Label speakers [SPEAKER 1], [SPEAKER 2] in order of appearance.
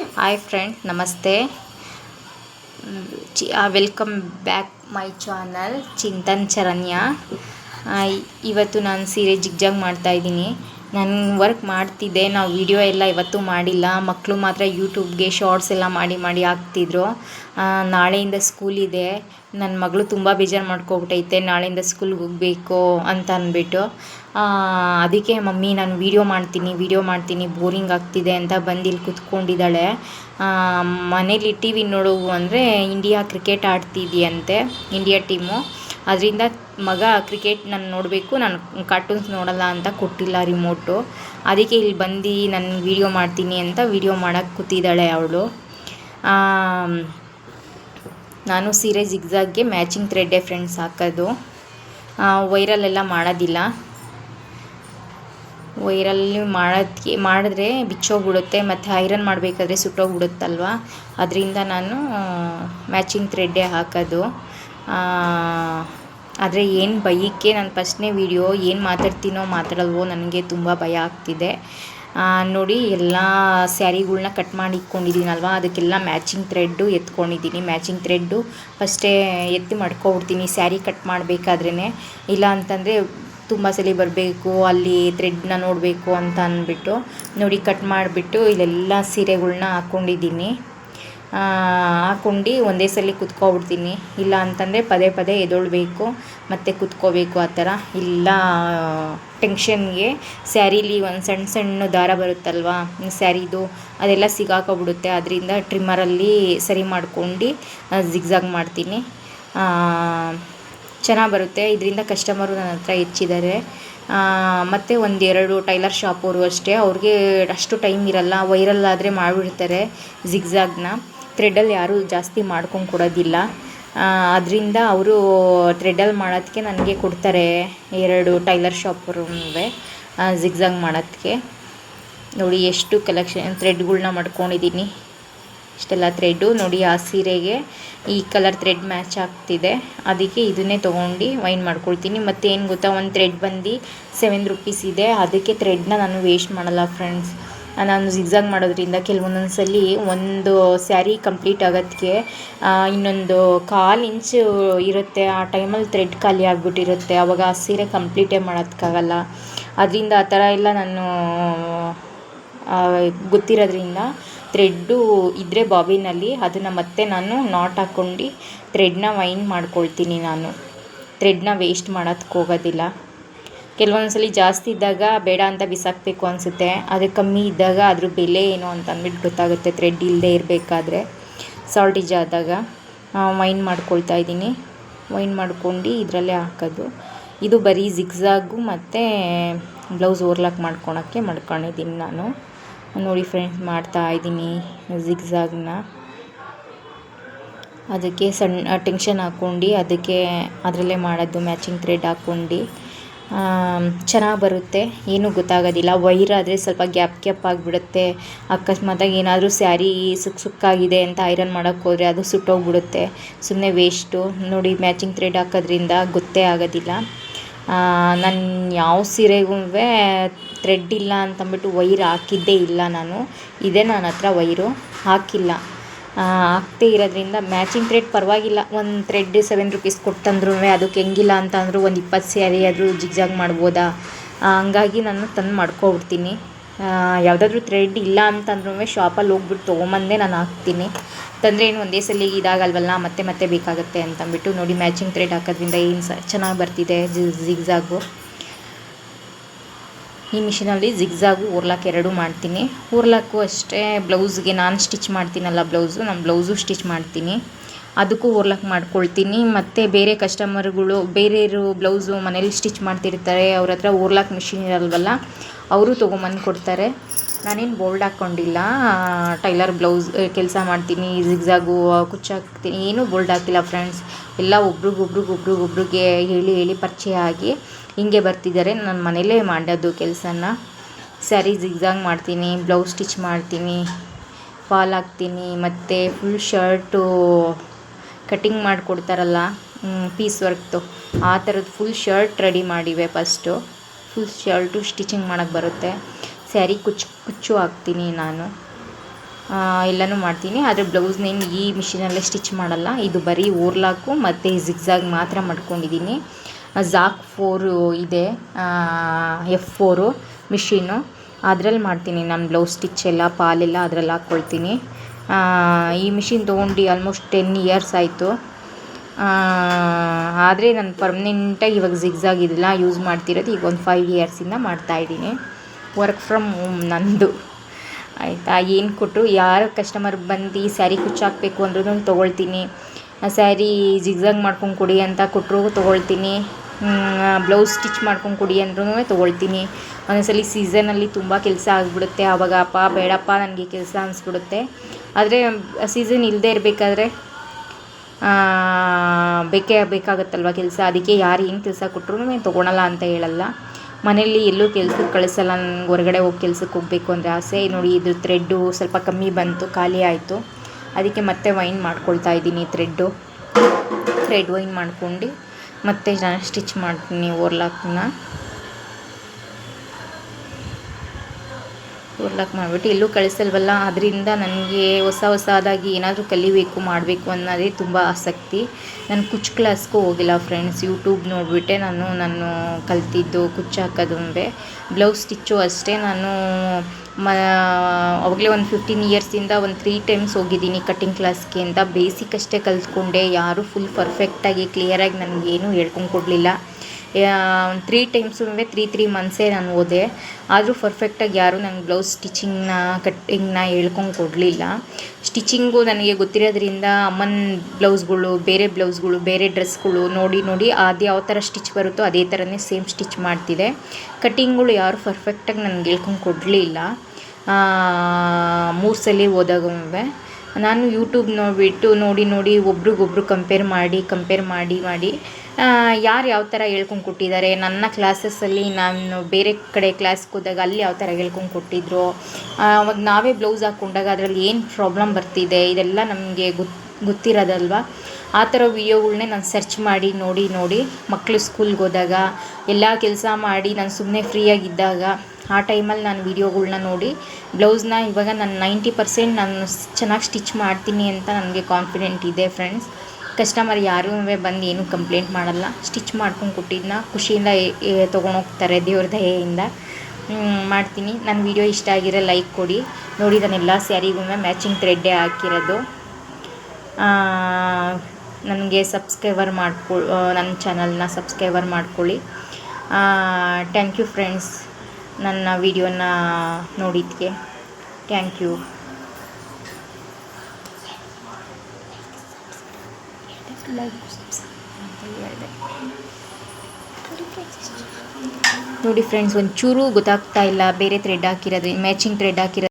[SPEAKER 1] Hi friend ನಮಸ್ತೆ ಚಿ welcome back my channel Chintan Charanya ಇವತ್ತು ನಾನು ಸೀರೆ ಜಿಗ್ಜಾಗ್ ಮಾಡ್ತಾ ಇದ್ದೀನಿ. ನಾನು ವರ್ಕ್ ಮಾಡ್ತಿದ್ದೆ, ನಾವು ವಿಡಿಯೋ ಎಲ್ಲ ಇವತ್ತು ಮಾಡಿಲ್ಲ. ಮಕ್ಕಳು ಮಾತ್ರ ಯೂಟ್ಯೂಬ್ಗೆ ಶಾರ್ಟ್ಸ್ ಎಲ್ಲ ಮಾಡಿ ಮಾಡಿ ಹಾಕ್ತಿದ್ರು. ನಾಳೆಯಿಂದ ಸ್ಕೂಲ್ ಇದೆ. ನನ್ನ ಮಗಳು ತುಂಬ ಬೇಜಾರು ಮಾಡ್ಕೊಬಿಟ್ಟೈತೆ ನಾಳೆಯಿಂದ ಸ್ಕೂಲ್ಗೆ ಹೋಗಬೇಕು ಅಂತ ಅಂದ್ಬಿಟ್ಟು. ಅದಕ್ಕೆ ಮಮ್ಮಿ ನಾನು ವೀಡಿಯೋ ಮಾಡ್ತೀನಿ ವೀಡಿಯೋ ಮಾಡ್ತೀನಿ ಬೋರಿಂಗ್ ಆಗ್ತಿದೆ ಅಂತ ಬಂದು ಇಲ್ಲಿ ಕುತ್ಕೊಂಡಿದ್ದಾಳೆ ಮನೇಲಿ ಟಿ ವಿ ನೋಡೋವು ಅಂದರೆ ಇಂಡಿಯಾ ಕ್ರಿಕೆಟ್ ಆಡ್ತಿದೆಯಂತೆ ಇಂಡಿಯಾ ಟೀಮು ಅದರಿಂದ ಮಗ ಕ್ರಿಕೆಟ್ ನಾನು ನೋಡಬೇಕು, ನಾನು ಕಾರ್ಟೂನ್ಸ್ ನೋಡಲ್ಲ ಅಂತ ಕೊಟ್ಟಿಲ್ಲ ರಿಮೋಟು ಅದಕ್ಕೆ ಇಲ್ಲಿ ಬಂದು ನಾನು ವೀಡಿಯೋ ಮಾಡ್ತೀನಿ ಅಂತ ವೀಡಿಯೋ ಮಾಡೋಕ್ಕೆ ಕೂತಿದ್ದಾಳೆ ಅವಳು. ನಾನು ಸೀರೆ ಜಿಗ್ಜಾಗ್ಗೆ ಮ್ಯಾಚಿಂಗ್ ಥ್ರೆಡ್ಡೆ ಫ್ರೆಂಡ್ಸ್ ಹಾಕೋದು. ವೈರಲೆಲ್ಲ ಮಾಡೋದಿಲ್ಲ. ವೈರಲ್ ಮಾಡೋದಕ್ಕೆ ಮಾಡಿದ್ರೆ ಬಿಚ್ಚೋಗ್ಬಿಡುತ್ತೆ, ಮತ್ತು ಐರನ್ ಮಾಡಬೇಕಾದ್ರೆ ಸುಟ್ಟೋಗ್ಬಿಡುತ್ತಲ್ವ? ಅದರಿಂದ ನಾನು ಮ್ಯಾಚಿಂಗ್ ಥ್ರೆಡ್ಡೇ ಹಾಕೋದು. ಆದರೆ ಏನು ಭಯಕ್ಕೆ ನಾನು ಫಸ್ಟ್ನೇ ವೀಡಿಯೋ ಏನು ಮಾತಾಡ್ತೀನೋ ಮಾತಾಡಲ್ವೋ ನನಗೆ ತುಂಬ ಭಯ ಆಗ್ತಿದೆ. ನೋಡಿ ಎಲ್ಲ ಸ್ಯಾರಿಗಳ್ನ ಕಟ್ ಮಾಡಿ ಇಟ್ಕೊಂಡಿದ್ದೀನಲ್ವ ಅದಕ್ಕೆಲ್ಲ ಮ್ಯಾಚಿಂಗ್ ಥ್ರೆಡ್ಡು ಎತ್ಕೊಂಡಿದ್ದೀನಿ. ಮ್ಯಾಚಿಂಗ್ ಥ್ರೆಡ್ಡು ಫಸ್ಟೇ ಎತ್ತಿ ಮಾಡ್ಕೊಬಿಡ್ತೀನಿ. ಸ್ಯಾರಿ ಕಟ್ ಮಾಡಬೇಕಾದ್ರೇ ಇಲ್ಲ ಅಂತಂದರೆ ತುಂಬ ಸಲ ಬರಬೇಕು, ಅಲ್ಲಿ ಥ್ರೆಡ್ನ ನೋಡಬೇಕು ಅಂತ ಅಂದ್ಬಿಟ್ಟು ನೋಡಿ ಕಟ್ ಮಾಡಿಬಿಟ್ಟು ಇಲ್ಲೆಲ್ಲ ಸೀರೆಗಳನ್ನ ಹಾಕ್ಕೊಂಡಿದ್ದೀನಿ ಹಾಕ್ಕೊಂಡು ಒಂದೇ ಸಲ ಕುತ್ಕೊಬಿಡ್ತೀನಿ. ಇಲ್ಲ ಅಂತಂದರೆ ಪದೇ ಪದೇ ಎದೊಳ್ಬೇಕು, ಮತ್ತು ಕುತ್ಕೋಬೇಕು ಆ ಥರ. ಇಲ್ಲ, ಟೆನ್ಷನ್ಗೆ ಸ್ಯಾರೀಲಿ ಒಂದು ಸಣ್ಣ ಸಣ್ಣ ದಾರ ಬರುತ್ತಲ್ವಾ, ಸ್ಯಾರಿದು ಅದೆಲ್ಲ ಸಿಗಾಕೊಬಿಡುತ್ತೆ. ಅದರಿಂದ ಟ್ರಿಮ್ಮರಲ್ಲಿ ಸರಿ ಮಾಡ್ಕೊಂಡು ಜಿಗ್ಜಾಗ್ ಮಾಡ್ತೀನಿ. ಚೆನ್ನಾಗಿ ಬರುತ್ತೆ. ಇದರಿಂದ ಕಸ್ಟಮರು ನನ್ನ ಹತ್ರ ಹೆಚ್ಚಿದ್ದಾರೆ. ಮತ್ತು ಒಂದೆರಡು ಟೈಲರ್ ಶಾಪವರು ಅಷ್ಟೇ. ಅವ್ರಿಗೆ ಅಷ್ಟು ಟೈಮ್ ಇರಲ್ಲ. ವೈರಲ್ ಆದರೆ ಮಾಡಿಬಿಡ್ತಾರೆ ಜಿಗ್ಜಾಗ್ನ. ಥ್ರೆಡ್ಡಲ್ಲಿ ಯಾರೂ ಜಾಸ್ತಿ ಮಾಡ್ಕೊಂಡು ಕೊಡೋದಿಲ್ಲ. ಅದರಿಂದ ಅವರು ಥ್ರೆಡ್ಡಲ್ಲಿ ಮಾಡೋದಕ್ಕೆ ನನಗೆ ಕೊಡ್ತಾರೆ ಎರಡು ಟೈಲರ್ ಶಾಪ್ರೂವೆ ಝಿಗ್ಝಾಗ್ ಮಾಡೋದಕ್ಕೆ ನೋಡಿ ಎಷ್ಟು ಕಲೆಕ್ಷನ್ ಥ್ರೆಡ್ಗಳನ್ನ ಮಾಡ್ಕೊಂಡಿದ್ದೀನಿ ಇಷ್ಟೆಲ್ಲ ಥ್ರೆಡ್ಡು ನೋಡಿ ಆ ಸೀರೆಗೆ ಈ ಕಲರ್ ಥ್ರೆಡ್ ಮ್ಯಾಚ್ ಆಗ್ತಿದೆ. ಅದಕ್ಕೆ ಇದನ್ನೇ ತೊಗೊಂಡು ವೈನ್ ಮಾಡ್ಕೊಳ್ತೀನಿ. ಮತ್ತು ಏನು ಗೊತ್ತಾ, ಒಂದು ಥ್ರೆಡ್ ಬಂದು ಸೆವೆನ್ ರುಪೀಸ್ ಇದೆ. ಅದಕ್ಕೆ ಥ್ರೆಡ್ನ ನಾನು ವೇಸ್ಟ್ ಮಾಡಲ್ಲ ಫ್ರೆಂಡ್ಸ್ ನಾನು ಜಿಗ್ಜಾಗ್ ಮಾಡೋದ್ರಿಂದ ಕೆಲವೊಂದೊಂದು ಸಲ ಒಂದು ಸ್ಯಾರಿ ಕಂಪ್ಲೀಟ್ ಆಗೋದಕ್ಕೆ ಇನ್ನೊಂದು ಕಾಲು ಇಂಚು ಇರುತ್ತೆ. ಆ ಟೈಮಲ್ಲಿ ಥ್ರೆಡ್ ಖಾಲಿ ಆಗಿಬಿಟ್ಟಿರುತ್ತೆ. ಆವಾಗ ಆ ಸೀರೆ ಕಂಪ್ಲೀಟೇ ಮಾಡೋದಕ್ಕಾಗಲ್ಲ ಅದರಿಂದ ಆ ಥರ ಎಲ್ಲ ನಾನು ಗೊತ್ತಿರೋದ್ರಿಂದ ಥ್ರೆಡ್ಡು ಇದ್ದರೆ ಬಾಬಿನಲ್ಲಿ ಅದನ್ನು ಮತ್ತೆ ನಾನು ನಾಟ್ ಹಾಕ್ಕೊಂಡು ಥ್ರೆಡ್ನ ವೈನ್ ಮಾಡ್ಕೊಳ್ತೀನಿ ನಾನು. ಥ್ರೆಡ್ನ ವೇಸ್ಟ್ ಮಾಡೋದಕ್ಕೆ ಹೋಗೋದಿಲ್ಲ. ಕೆಲವೊಂದು ಸಲ ಜಾಸ್ತಿ ಇದ್ದಾಗ ಬೇಡ ಅಂತ ಬಿಸಾಕಬೇಕು ಅನಿಸುತ್ತೆ. ಅದು ಕಮ್ಮಿ ಇದ್ದಾಗ ಅದ್ರ ಬೆಲೆ ಏನು ಅಂತ ಅಂದ್ಬಿಟ್ಟು ಗೊತ್ತಾಗುತ್ತೆ. ಥ್ರೆಡ್ ಇಲ್ಲದೆ ಇರಬೇಕಾದ್ರೆ ಸಾಲ್ಟೇಜ್ ಆದಾಗ. ವೈನ್ ಮಾಡ್ಕೊಳ್ತಾ ಇದ್ದೀನಿ. ವೈನ್ ಮಾಡ್ಕೊಂಡು ಇದರಲ್ಲೇ ಹಾಕೋದು. ಇದು ಬರೀ ಜಿಗ್ಸಾಗು ಮತ್ತು ಬ್ಲೌಸ್ ಓರ್ಲಾಕ್ ಮಾಡ್ಕೊಳಕ್ಕೆ ಮಾಡ್ಕೊಂಡಿದ್ದೀನಿ ನಾನು. ನೋಡಿ ಫ್ರೆಂಡ್ಸ್ ಮಾಡ್ತಾ ಇದ್ದೀನಿ ಜಿಗ್ಸಾಗ್ನ ಅದಕ್ಕೆ ಸಣ್ಣ ಟೆನ್ಷನ್ ಹಾಕ್ಕೊಂಡು ಅದಕ್ಕೆ ಅದರಲ್ಲೇ ಮಾಡೋದು ಮ್ಯಾಚಿಂಗ್ ಥ್ರೆಡ್ ಹಾಕ್ಕೊಂಡು ಚೆನ್ನಾಗಿ ಬರುತ್ತೆ. ಏನೂ ಗೊತ್ತಾಗೋದಿಲ್ಲ. ವೈರ್ ಆದರೆ ಸ್ವಲ್ಪ ಗ್ಯಾಪ್ ಗ್ಯಾಪ್ ಆಗಿಬಿಡುತ್ತೆ. ಅಕಸ್ಮಾತಾಗಿ ಏನಾದರೂ ಸ್ಯಾರಿ ಸುಕ್ ಸುಕ್ಕಾಗಿದೆ ಅಂತ ಐರನ್ ಮಾಡೋಕ್ಕೆ ಹೋದರೆ ಅದು ಸುಟ್ಟೋಗ್ಬಿಡುತ್ತೆ. ಸುಮ್ಮನೆ ವೇಸ್ಟು. ನೋಡಿ, ಮ್ಯಾಚಿಂಗ್ ಥ್ರೆಡ್ ಹಾಕೋದ್ರಿಂದ ಗೊತ್ತೇ ಆಗೋದಿಲ್ಲ. ನಾನು ಯಾವ ಸೀರೆಗೂ ಥ್ರೆಡ್ ಇಲ್ಲ ಅಂತಂದ್ಬಿಟ್ಟು ವೈರ್ ಹಾಕಿದ್ದೇ ಇಲ್ಲ ನಾನು. ಇದೆ ನನ್ನ ಹತ್ರ ವೈರು. ಹಾಕಿಲ್ಲ. ಹಾಕ್ದೇ ಇರೋದ್ರಿಂದ ಮ್ಯಾಚಿಂಗ್ ಥ್ರೆಡ್ ಪರವಾಗಿಲ್ಲ. ಒಂದು ಥ್ರೆಡ್ ಸೆವೆನ್ ರುಪೀಸ್ ಕೊಟ್ಟು ತಂದ್ರೂ ಅದಕ್ಕೆ ಹೆಂಗಿಲ್ಲ ಅಂತ ಅಂದರೂ ಒಂದು ಇಪ್ಪತ್ತು ಸ್ಯಾರಿ ಆದರೂ ಜಿಗ್ಜಾಗ್ ಮಾಡ್ಬೋದಾ? ಹಂಗಾಗಿ ನಾನು ತಂದು ಮಾಡ್ಕೊಬಿಡ್ತೀನಿ. ಯಾವುದಾದ್ರೂ ಥ್ರೆಡ್ ಇಲ್ಲ ಅಂತಂದ್ರೂ ಶಾಪಲ್ಲಿ ಹೋಗ್ಬಿಟ್ಟು ತೊಗೊಂಬಂದೇ ನಾನು ಹಾಕ್ತೀನಿ. ತಂದರೆ ಏನು ಒಂದೇ ಸಲ ಇದಾಗಲ್ವಲ್ಲ, ಮತ್ತೆ ಮತ್ತೆ ಬೇಕಾಗುತ್ತೆ ಅಂತಂದ್ಬಿಟ್ಟು ನೋಡಿ ಮ್ಯಾಚಿಂಗ್ ಥ್ರೆಡ್ ಹಾಕೋದ್ರಿಂದ ಏನು ಸ, ಚೆನ್ನಾಗಿ ಬರ್ತಿದೆ ಜಿಗ್ಜಾಗು ಈ ಮಿಷಿನಲ್ಲಿ ಜಿಗ್ಜಾಗು ಉರ್ಲಾಕ್ ಎರಡೂ ಮಾಡ್ತೀನಿ. ಉರ್ಲಾಕು ಅಷ್ಟೇ ಬ್ಲೌಸ್ಗೆ ನಾನು ಸ್ಟಿಚ್ ಮಾಡ್ತೀನಲ್ಲ ಬ್ಲೌಸು ನಾನು ಬ್ಲೌಸು ಸ್ಟಿಚ್ ಮಾಡ್ತೀನಿ. ಅದಕ್ಕೂ ಓರ್ಲಾಕ್ ಮಾಡ್ಕೊಳ್ತೀನಿ. ಮತ್ತು ಬೇರೆ ಕಸ್ಟಮರ್ಗಳು, ಬೇರೆಯವರು ಬ್ಲೌಸು ಮನೇಲಿ ಸ್ಟಿಚ್ ಮಾಡ್ತಿರ್ತಾರೆ, ಅವ್ರ ಹತ್ರ ಓರ್ಲಾಕ್ ಮಿಷಿನ್ ಇರಲ್ವಲ್ಲ, ಅವರು ತೊಗೊಂಬಂದು ಕೊಡ್ತಾರೆ. ನಾನೇನು ಬೋಲ್ಡ್ ಹಾಕ್ಕೊಂಡಿಲ್ಲ. ಟೈಲರ್ ಬ್ಲೌಸ್, ಕೆಲಸ ಮಾಡ್ತೀನಿ, ಜಿಗ್ಜಾಗು, ಕುಚ್ಚಾಕ್ತೀನಿ, ಏನೂ ಬೋಲ್ಡ್ ಹಾಕಿಲ್ಲ ಫ್ರೆಂಡ್ಸ್. ಎಲ್ಲ ಒಬ್ರಿಗೊಬ್ರಿಗೊಬ್ರಿಗೊಬ್ರಿಗೆ ಹೇಳಿ ಹೇಳಿ ಪರಿಚಯ ಆಗಿ ಹಿಂಗೆ ಬರ್ತಿದ್ದಾರೆ. ನಾನು ಮನೇಲೇ ಮಾಡೋದು ಕೆಲಸನ. ಸ್ಯಾರಿ ಜಿಗ್ಜಾಗ್ ಮಾಡ್ತೀನಿ, ಬ್ಲೌಸ್ ಸ್ಟಿಚ್ ಮಾಡ್ತೀನಿ, ಫಾಲ್ ಹಾಕ್ತೀನಿ, ಮತ್ತು ಫುಲ್ ಶರ್ಟು ಕಟಿಂಗ್ ಮಾಡಿಕೊಡ್ತಾರಲ್ಲ ಪೀಸ್ ವರ್ಕ್ದು ಆ ಥರದ್ದು ಫುಲ್ ಶರ್ಟ್ ರೆಡಿ ಮಾಡಿವೆ ಫಸ್ಟು ಫುಲ್ ಶರ್ಟು ಸ್ಟಿಚಿಂಗ್ ಮಾಡೋಕ್ಕೆ ಬರುತ್ತೆ. ಸ್ಯಾರಿ ಕುಚ್ಚು ಕುಚ್ಚು ಹಾಕ್ತೀನಿ ನಾನು. ಎಲ್ಲನೂ ಮಾಡ್ತೀನಿ. ಆದರೆ ಬ್ಲೌಸ್ನೇನು ಈ ಮಿಷಿನಲ್ಲೇ ಸ್ಟಿಚ್ ಮಾಡಲ್ಲ. ಇದು ಬರೀ ಓರ್ಲಾಕು ಮತ್ತು ಝಿಗ್ಝಾಗ್ ಮಾತ್ರ ಮಾಡ್ಕೊಂಡಿದ್ದೀನಿ. ಝಾಕ್ ಫೋರು ಇದೆ. ಎಫ್ ಫೋರು ಮಿಷಿನು ಅದರಲ್ಲಿ ಮಾಡ್ತೀನಿ ನಾನು ಬ್ಲೌಸ್ ಸ್ಟಿಚ್ ಎಲ್ಲ, ಪಾಲೆಲ್ಲ ಅದ್ರಲ್ಲಿ ಹಾಕ್ಕೊಳ್ತೀನಿ. ಈ ಮಿಷಿನ್ ತೊಗೊಂಡು ಆಲ್ಮೋಸ್ಟ್ ಟೆನ್ ಇಯರ್ಸ್ ಆಯಿತು. ಆದರೆ ನಾನು ಪರ್ಮನೆಂಟಾಗಿ ಇವಾಗ ಝಿಗ್ಝಾಗ್ ಇದೆಲ್ಲ ಯೂಸ್ ಮಾಡ್ತಿರೋದು ಈಗ ಒಂದು ಫೈವ್ ಇಯರ್ಸಿಂದ ಮಾಡ್ತಾಯಿದ್ದೀನಿ ವರ್ಕ್ ಫ್ರಮ್ ಹೋಮ್ ನಂದು. ಆಯಿತಾ? ಏನು ಕೊಟ್ಟರು ಯಾರು ಕಸ್ಟಮರ್ ಬಂದು ಸ್ಯಾರಿ ಕುಚ್ಚಾಕಬೇಕು ಅಂದ್ರೂ ತೊಗೊಳ್ತೀನಿ. ಸ್ಯಾರಿ ಜಿಗ್ಜಾಗ್ ಮಾಡ್ಕೊಂಡು ಕೊಡಿ ಅಂತ ಕೊಟ್ಟರು ತೊಗೊಳ್ತೀನಿ. ಬ್ಲೌಸ್ ಸ್ಟಿಚ್ ಮಾಡ್ಕೊಂಡು ಕೊಡಿ ಅಂದ್ರೂ ತೊಗೊಳ್ತೀನಿ. ಒಂದೊಂದ್ಸಲಿ ಸೀಸನಲ್ಲಿ ತುಂಬ ಕೆಲಸ ಆಗಿಬಿಡುತ್ತೆ. ಆವಾಗ ಅಪ್ಪ, ಬೇಡಪ್ಪ ನನಗೆ ಕೆಲಸ ಅನಿಸ್ಬಿಡುತ್ತೆ. ಆದರೆ ಸೀಸನ್ ಇಲ್ಲದೆ ಇರಬೇಕಾದ್ರೆ ಬೇಕೇ ಬೇಕಾಗುತ್ತಲ್ವ ಕೆಲಸ? ಅದಕ್ಕೆ ಯಾರು ಏನು ಕೆಲಸ ಕೊಟ್ಟರು ತೊಗೊಳಲ್ಲ ಅಂತ ಹೇಳಲ್ಲ. ಮನೇಲಿ ಎಲ್ಲೂ ಕೆಲ್ಸಕ್ಕೆ ಕಳಿಸಲ್ಲ ನನಗೆ ಹೊರಗಡೆ ಹೋಗಿ ಕೆಲ್ಸಕ್ಕೆ ಹೋಗಬೇಕು ಅಂದರೆ ಆಸೆ. ನೋಡಿ, ಇದು ಥ್ರೆಡ್ಡು ಸ್ವಲ್ಪ ಕಮ್ಮಿ ಬಂತು, ಖಾಲಿ ಆಯಿತು. ಅದಕ್ಕೆ ಮತ್ತೆ ವೈನ್ ಮಾಡ್ಕೊಳ್ತಾ ಇದ್ದೀನಿ ಥ್ರೆಡ್ಡು ಥ್ರೆಡ್ ವೈನ್ ಮಾಡ್ಕೊಂಡು ಮತ್ತೆ ನಾನು ಸ್ಟಿಚ್ ಮಾಡ್ತೀನಿ ಓರ್ಲಾಕ್ನ ಓರ್ಲಾಕ್ ಮಾಡಿಬಿಟ್ಟು ಎಲ್ಲೂ ಕಳಿಸಲ್ವಲ್ಲ? ಅದರಿಂದ ನನಗೆ ಹೊಸ ಹೊಸದಾಗಿ ಏನಾದರೂ ಕಲಿಬೇಕು, ಮಾಡಬೇಕು ಅನ್ನೋದೇ ತುಂಬ ಆಸಕ್ತಿ. ನಾನು ಕುಚ್ ಕ್ಲಾಸ್ಗೂ ಹೋಗಿಲ್ಲ ಫ್ರೆಂಡ್ಸ್. ಯೂಟ್ಯೂಬ್ ನೋಡಿಬಿಟ್ಟೆ ನಾನು ನಾನು ಕಲ್ತಿದ್ದು ಕುಚ್ಚು ಹಾಕೋದು ಬ್ಲೌಸ್ ಸ್ಟಿಚ್ಚು ಅಷ್ಟೇ. ನಾನು ಮ, ಅವಾಗಲೇ ಒಂದು ಫಿಫ್ಟೀನ್ ಇಯರ್ಸಿಂದ ಒಂದು ತ್ರೀ ಟೈಮ್ಸ್ ಹೋಗಿದ್ದೀನಿ ಕಟ್ಟಿಂಗ್ ಕ್ಲಾಸ್ಗೆ ಅಂತ. ಬೇಸಿಕ್ ಅಷ್ಟೇ ಕಲ್ತ್ಕೊಂಡೆ. ಯಾರೂ ಫುಲ್ ಪರ್ಫೆಕ್ಟಾಗಿ ಕ್ಲಿಯರಾಗಿ ನನಗೇನು ಹೇಳ್ಕೊಂಡು ಕೊಡಲಿಲ್ಲ. ತ್ರೀ ಟೈಮ್ಸು ತ್ರೀ ತ್ರೀ ಮಂತ್ಸೇ ನಾನು ಓದೆ. ಆದರೂ ಪರ್ಫೆಕ್ಟಾಗಿ ಯಾರೂ ನಂಗೆ ಬ್ಲೌಸ್ ಸ್ಟಿಚಿಂಗ್ನ ಕಟ್ಟಿಂಗ್ನ ಹೇಳ್ಕೊಂಡು ಕೊಡಲಿಲ್ಲ. ಸ್ಟಿಚಿಂಗು ನನಗೆ ಗೊತ್ತಿರೋದ್ರಿಂದ ಅಮ್ಮನ ಬ್ಲೌಸ್ಗಳು ಬೇರೆ ಬ್ಲೌಸ್ಗಳು ಬೇರೆ ಡ್ರೆಸ್ಗಳು ನೋಡಿ ನೋಡಿ ಅದು ಯಾವ ಥರ ಸ್ಟಿಚ್ ಬರುತ್ತೋ ಅದೇ ಥರನೇ ಸೇಮ್ ಸ್ಟಿಚ್ ಮಾಡ್ತಿದೆ. ಕಟ್ಟಿಂಗ್ಗಳು ಯಾರು ಪರ್ಫೆಕ್ಟಾಗಿ ನನಗೆ ಹೇಳ್ಕೊಂಡು ಕೊಡಲಿಲ್ಲ. ಮೂರು ಸಲ ಹೋದಾಗ ನಾನು ಯೂಟ್ಯೂಬ್ ನೋಡಿಬಿಟ್ಟು ನೋಡಿ ನೋಡಿ ಒಬ್ರಿಗೊಬ್ರು ಕಂಪೇರ್ ಮಾಡಿ ಕಂಪೇರ್ ಮಾಡಿ ಮಾಡಿ ಯಾರು ಯಾವ ಥರ ಹೇಳ್ಕೊಂಡು ಕೊಟ್ಟಿದ್ದಾರೆ? ನನ್ನ ಕ್ಲಾಸಸಲ್ಲಿ ನಾನು ಬೇರೆ ಕಡೆ ಕ್ಲಾಸ್ಗೆ ಹೋದಾಗ ಅಲ್ಲಿ ಯಾವ ಥರ ಹೇಳ್ಕೊಂಡು ಕೊಟ್ಟಿದ್ರು? ಅವಾಗ ನಾವೇ ಬ್ಲೌಸ್ ಹಾಕ್ಕೊಂಡಾಗ ಅದರಲ್ಲಿ ಏನು ಪ್ರಾಬ್ಲಮ್ ಬರ್ತಿದೆ? ಇದೆಲ್ಲ ನಮಗೆ ಗೊತ್ತು ಗೊತ್ತಿರೋದಲ್ವ? ಆ ಥರ ವಿಡಿಯೋಗಳ್ನೇ ನಾನು ಸರ್ಚ್ ಮಾಡಿ, ನೋಡಿ ನೋಡಿ ಮಕ್ಕಳು ಸ್ಕೂಲ್ಗೆ ಹೋದಾಗ, ಎಲ್ಲ ಕೆಲಸ ಮಾಡಿ, ನಾನು ಸುಮ್ಮನೆ ಫ್ರೀಯಾಗಿದ್ದಾಗ ಆ ಟೈಮಲ್ಲಿ ನಾನು ವೀಡಿಯೋಗಳ್ನ ನೋಡಿ, ಬ್ಲೌಸ್ನ ಇವಾಗ ನಾನು ನೈಂಟಿ ಪರ್ಸೆಂಟ್ ನಾನು ಚೆನ್ನಾಗಿ ಸ್ಟಿಚ್ ಮಾಡ್ತೀನಿ ಅಂತ ನನಗೆ ಕಾನ್ಫಿಡೆಂಟ್ ಇದೆ ಫ್ರೆಂಡ್ಸ್. ಕಸ್ಟಮರ್ ಯಾರೂ ಬಂದು ಏನೂ ಕಂಪ್ಲೇಂಟ್ ಮಾಡಲ್ಲ. ಸ್ಟಿಚ್ ಮಾಡ್ಕೊಂಡು ಕೊಟ್ಟಿದ್ದನ್ನ ಖುಷಿಯಿಂದ ತೊಗೊಂಡೋಗ್ತಾರೆ ದೇವ್ರ ದಯೆಯಿಂದ. ಮಾಡ್ತೀನಿ. ನನ್ನ ವೀಡಿಯೋ ಇಷ್ಟ ಆಗಿರೋ ಲೈಕ್ ಕೊಡಿ. ನೋಡಿ ಎಲ್ಲ ಸ್ಯಾರಿಗೂ ಮ್ಯಾಚಿಂಗ್ ಥ್ರೆಡ್ಡೇ ಹಾಕಿರೋದು. ನನಗೆ ಸಬ್ಸ್ಕ್ರೈಬರ್ ಮಾಡ್ಕೊ ನನ್ನ ಚಾನಲ್ನ ಸಬ್ಸ್ಕ್ರೈಬರ್ ಮಾಡ್ಕೊಳ್ಳಿ. Thank you friends. ನನ್ನ ವಿಡಿಯೋನ ನೋಡಿದ್ದಕ್ಕೆ ಥ್ಯಾಂಕ್ ಯು ನೋಡಿ ಫ್ರೆಂಡ್ಸ್ ಒಂಚೂರು ಗೊತ್ತಾಗ್ತಾ ಇಲ್ಲ. ಬೇರೆ ಥ್ರೆಡ್ ಹಾಕಿರೋದು ಮ್ಯಾಚಿಂಗ್ ಥ್ರೆಡ್ ಹಾಕಿರೋದು.